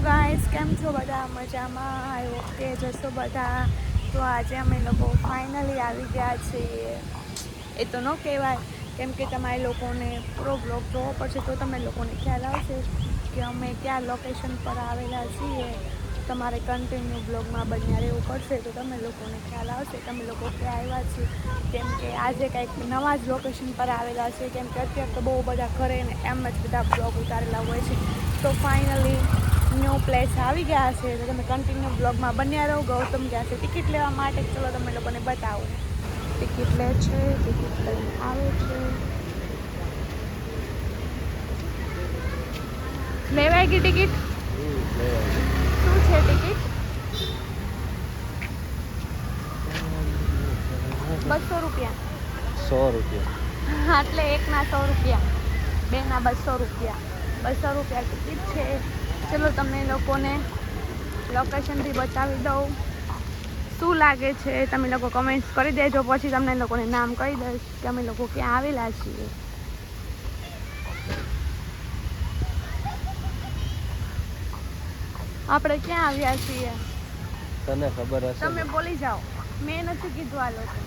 Guys, કેમ છો બધા? મજામાં? આઈ હોપ કે જશો બધા. તો આજે અમે લોકો ફાઇનલી આવી ગયા છીએ. એ તો ન કહેવાય, કેમ કે તમારે લોકોને પૂરો બ્લોગ જોવો પડશે તો તમે લોકોને ખ્યાલ આવશે કે અમે ક્યાં લોકેશન પર આવેલા છીએ. તમારે કન્ટિન્યુ બ્લોગમાં બન્યા રહેવું પડશે તો તમે લોકોને ખ્યાલ આવશે તમે લોકો ક્યાં આવ્યા છે કેમ કે આજે કંઈક નવા જ લોકેશન પર આવેલા છે કેમ કે અત્યારે તો બહુ બધા ઘરે ને એમ જ બધા બ્લોગ ઉતારેલા હોય છે. તો ફાઇનલી ન્યૂ પ્લેસ આવી ગયા છે તો તમે કન્ટિન્યુ બ્લોગમાં બન્યા રહો. ગૌતમ ગયા છે? ટિકિટ લેવા માટે. ચલો તમે લોકોને બતાવો. ટિકિટ લે છે ટિકિટ લઈને આવે છે. લેવાય ગઈ ટિકિટ શું છે ટિકિટ બસો રૂપિયા. સો રૂપિયા. હા એટલે એકના સો રૂપિયા બેના બસો રૂપિયા. બસો રૂપિયા ટિકિટ છે. ચલો તમને લોકોને લોકેશનથી બતાવી દઉં. શું લાગે છે તમે લોકો કમેન્ટ્સ કરી દેજો પછી તમને લોકોને નામ કહી દઈશ કે અમે લોકો ક્યાં આવેલા છીએ. આપણે ક્યાં આવ્યા છીએ? તને ખબર હશે તમે બોલી જાઓ. મેં નથી કીધું આ લોકો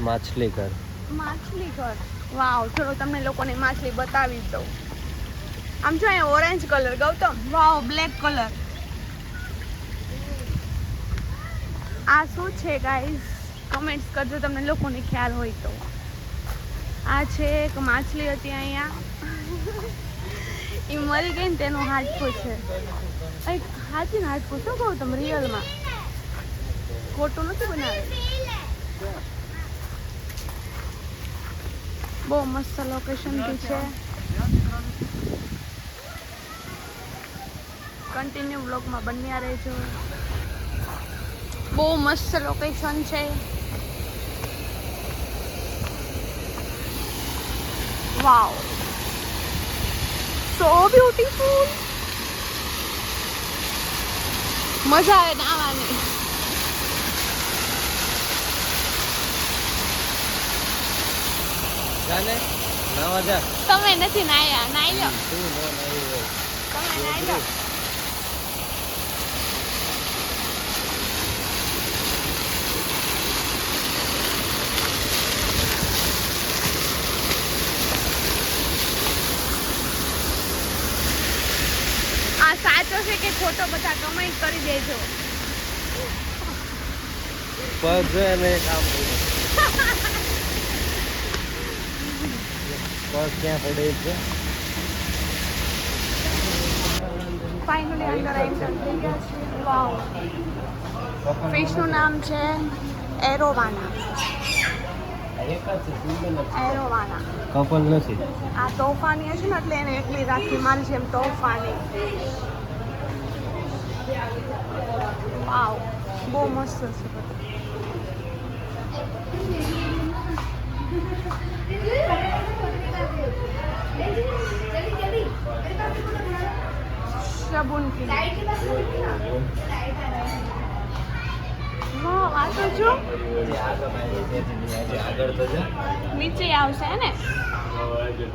માછલી ઘર માછલી ઘર વાવ ચલો તમને લોકોને માછલી બતાવી દઉં. આમ જો અહીંયા orange colour Gautam. Wow black colour આ શું છે ગાઈઝ કમેન્ટ્સ કરજો તમને લોકોને ખ્યાલ હોય તો. આ છે એક માછલી હતી અહીંયા. એ મરી ગઈ ને તેનું હાડકું છે. એક હાથી હાડકું શું કહું તમે રિયલમાં ખોટું નથી બનાવે બહુ મસ્ત લોકેશન બી છે. કન્ટિન્યુ બ્લોગમાં બન્યા રહેજો. બહુ મસ્ત લોકેશન છે. વાવ સો બ્યુટીફુલ મજા આવે નાવાની જાને? નાવા જા તમે નથી નાયા નાઈ લો. તમે નાઈ લો આ સાચો છે કે ખોટો બધા કમેન્ટ કરી દેજો. પગ કામ પગ ક્યાં પડે છે? ફાઇનલી અંદર એન્ટર થઈ ગયા છે વાવ ફિશનું નામ છે એરોવાના એરોવાના કપલ નથી. આ તોફાની હશે ને એટલે એને એકલી રાખી મારી જેમ તોફાની. વાવ બહુ મસ્ત છે વાહ આ તો જો નીચે આવશે ને જો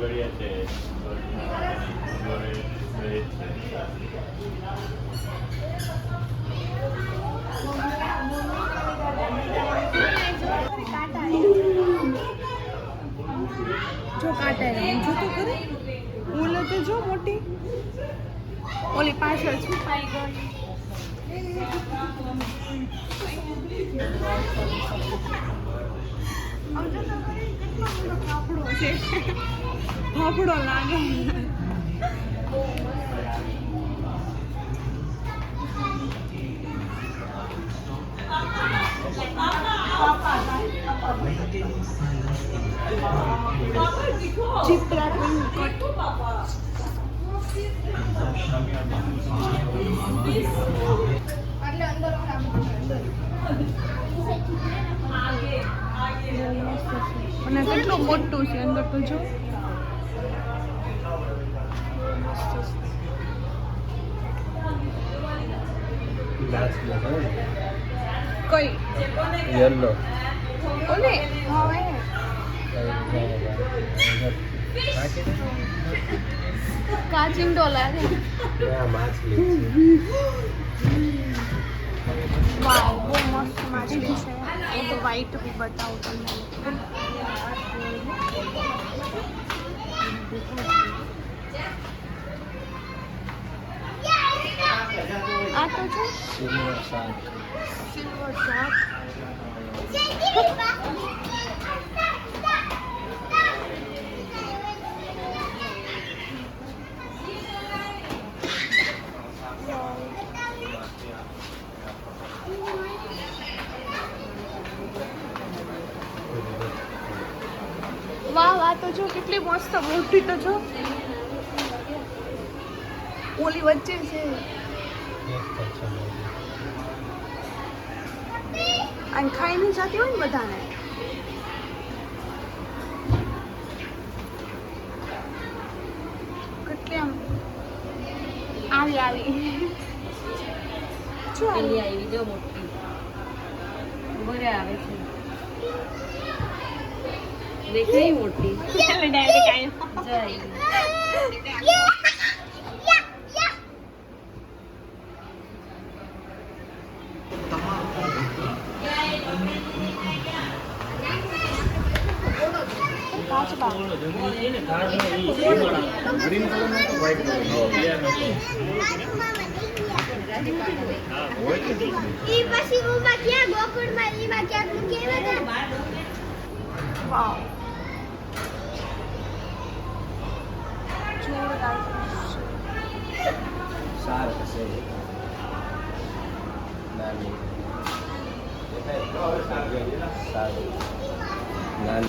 કાંટા રમે જો તો ખરી ઓલો જો મોટી. ઓલી પાછળ છુપાઈ તો ખરી કેટલો બધો છે ફાફડો લાગે અને કેટલું મોટું છે અંદર તો જો. કઈ? યલો ઓલે હવે કાચિંડો લાગે આ માછલી છે વાવ બહુ મસ્ત માછલી છે એ તો વ્હાઈટ બી બતાવું તમને આ તો છે સિલ્વર શાક સિલ્વર શાક આ તો જો કેટલી મસ્ત મોટી તો જો. ઓલી વચ્ચે છે. અને ખાઈને જતી હોય ને બધાને. કેટલી આમ આવી આવી. જો આવી આવી જો મોટી. બરે આવે છે. દેખાય મોટી. ઈ પછી ઉમાં ક્યાં ગોકુળમાં ઈમાં ક્યાંક મૂકી વાવ જોરદાર શાક છે નાની. શાક નાની.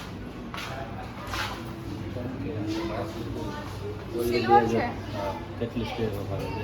સિલ્વર છે? હા, કેટલી સ્પેર વપારે છે?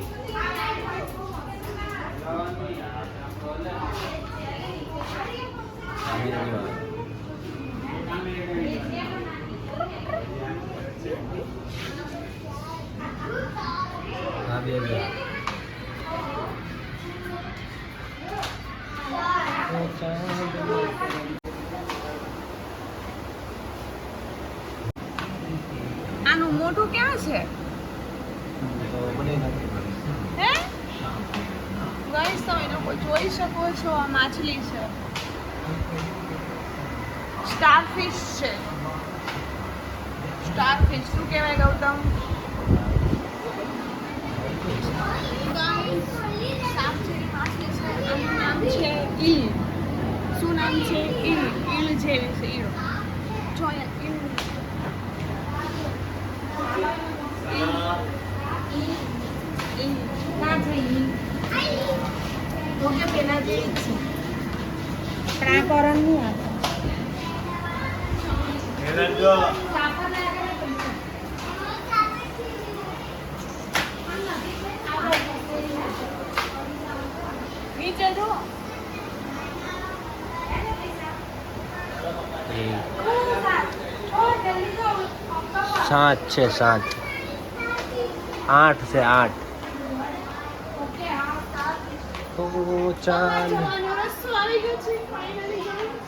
મોઢું ક્યાં છે. હે? ગાઈસ, તમે લોકો જોઈ શકો છો આ માછલી છે. સ્ટારફિશ છે. સ્ટારફિશ, શું કહેવાય ગૌતમ Guys, સાપ જેવી માછલી છે આનું નામ છે ઈલ શું નામ છે ઈલ ઈલ જેવી છે ઈલ જો અહીંયા ઈલ ઈલ ઈલ ના થઈ તો કે પેલા જેવી જ છે પણ આ કરણ નહીં આવે નીચે જો સાત છે સાત આઠ છે આઠ તો ચાલ જવાનો રસ્તો આવી ગયો છે ફાઇનલી અહીંયા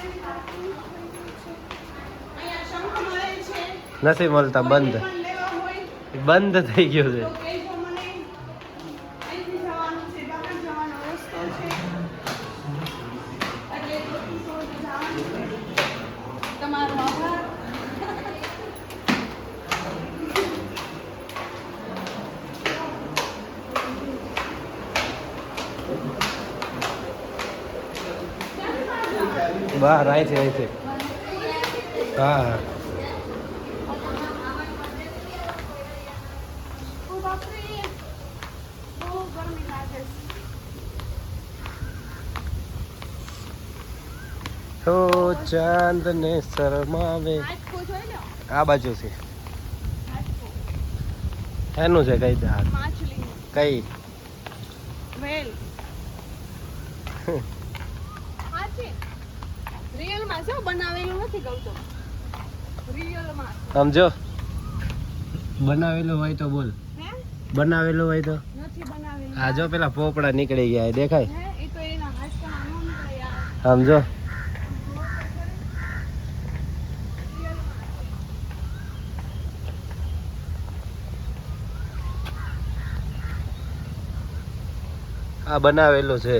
શંખ મળે છે નથી મળતા બંધ પણ લેવા હોય બંધ થઈ ગયું છે તો કહેજો મને અહીંથી જવાનું છે બહાર જવાનો રસ્તો છે એટલે એટલું તો જવાનું છે તમારો આભાર બહાર આય છે આય છે હા તો ચાંદ ને શરમાવે. આ બાજુ છે. એનું છે કઈ દાળ? કઈ? રિયલમાં બનાવેલું નથી ગૌતમ સમજો? બનાવેલું હોય તો બોલ. બનાવેલું હોય તો? હા જો પેલા પોપડા નીકળી ગયા દેખાય? સમજો? આ બનાવેલું છે.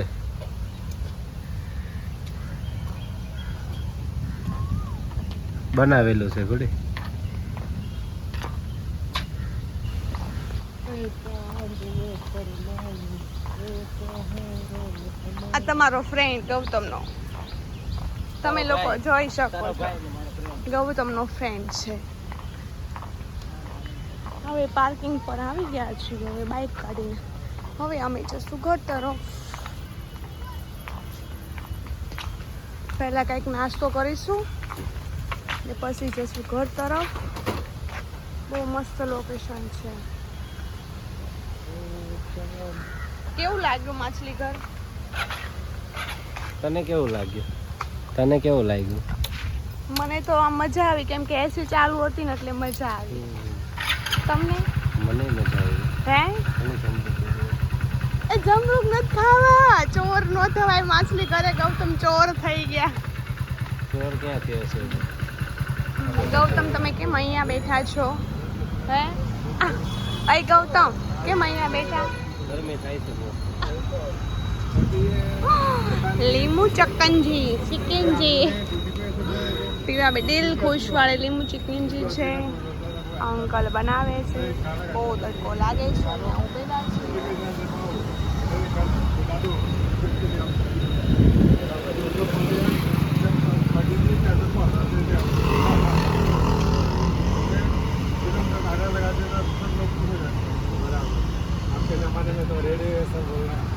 બનાવેલો છે ઘોડી. આ તમારો ફ્રેન્ડ ગૌતમનો. તમે લોકો જોઈ શકો છો. ગૌતમનો ફ્રેન્ડ છે. હવે પાર્કિંગ પર આવી ગયા છીએ હવે બાઇક કાઢીને. હવે અમે જશું ઘર તરફ પહેલાં કંઈક નાસ્તો કરીશું. ને પછી જશું ઘર તરફ. બહુ મસ્ત લોકેશન છે. કેવું લાગ્યું માછલી ઘર? તને કેવું લાગ્યું? તને કેવું લાગ્યું? મને તો આ મજા આવી કેમ કે એસી ચાલુ હતી ને એટલે મજા આવી. તમને? મને મજા આવી. હે. એ જમરૂક નથી ખાવા. ચોર નો થવાય માછલી ઘરે. ગૌતમ ચોર થઈ ગયા. ચોર ક્યાં થયો હશે? ગૌતમ, તમે કેમ અહીંયા બેઠા છો? હે? અહીં ગૌતમ, કેમ અહીંયા બેઠા? લીંબુ ચકનજી, ચિકનજી. પીવા બે, દિલ ખુશ વાળે લીંબુ ચિકનજી છે. અંકલ બનાવે છે. બહુ તડકો લાગે છે અને ઉભેલા છે kenapa dia nak tahu dia dia sebab